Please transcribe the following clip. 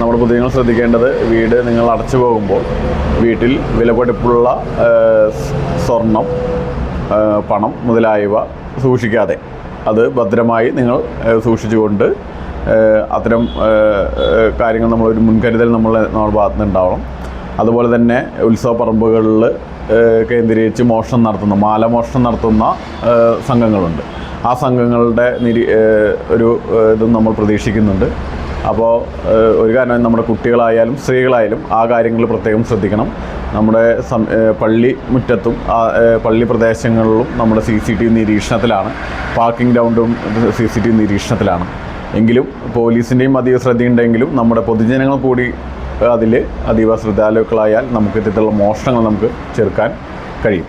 നമ്മുടെ പൊതുജനങ്ങൾ ശ്രദ്ധിക്കേണ്ടത് വീട് നിങ്ങൾ അടച്ചു പോകുമ്പോൾ വീട്ടിൽ വിലപിടിപ്പുള്ള സ്വർണം പണം മുതലായവ സൂക്ഷിക്കാതെ അത് ഭദ്രമായി നിങ്ങൾ സൂക്ഷിച്ചുകൊണ്ട് അത്തരം കാര്യങ്ങൾ നമ്മളൊരു മുൻകരുതൽ നമ്മൾ നമ്മുടെ ഭാഗത്തുനിന്ന് ഉണ്ടാവണം. അതുപോലെ തന്നെ ഉത്സവ പറമ്പുകളിൽ കേന്ദ്രീകരിച്ച് മോഷണം നടത്തുന്ന മാലമോഷണം നടത്തുന്ന സംഘങ്ങളുണ്ട്. ആ സംഘങ്ങളുടെ നിരി ഒരു ഇതും നമ്മൾ പ്രതീക്ഷിക്കുന്നുണ്ട്. അപ്പോൾ ഒരു കാരണം നമ്മുടെ കുട്ടികളായാലും സ്ത്രീകളായാലും ആ കാര്യങ്ങൾ പ്രത്യേകം ശ്രദ്ധിക്കണം. നമ്മുടെ പള്ളി മുറ്റത്തും പള്ളി പ്രദേശങ്ങളിലും നമ്മുടെ സി സി ടി വി നിരീക്ഷണത്തിലാണ്. പാർക്കിംഗ് ഗ്രൗണ്ടും സി സി ടി വി നിരീക്ഷണത്തിലാണ്. എങ്കിലും പോലീസിന്റെയും അതീവ ശ്രദ്ധയുണ്ടെങ്കിലും നമ്മുടെ പൊതുജനങ്ങൾ കൂടി അതിൽ അതീവ ശ്രദ്ധാലുക്കളായാൽ നമുക്ക് ഇത്തരത്തിലുള്ള മോഷണങ്ങൾ നമുക്ക് ചെറുക്കാൻ കഴിയും.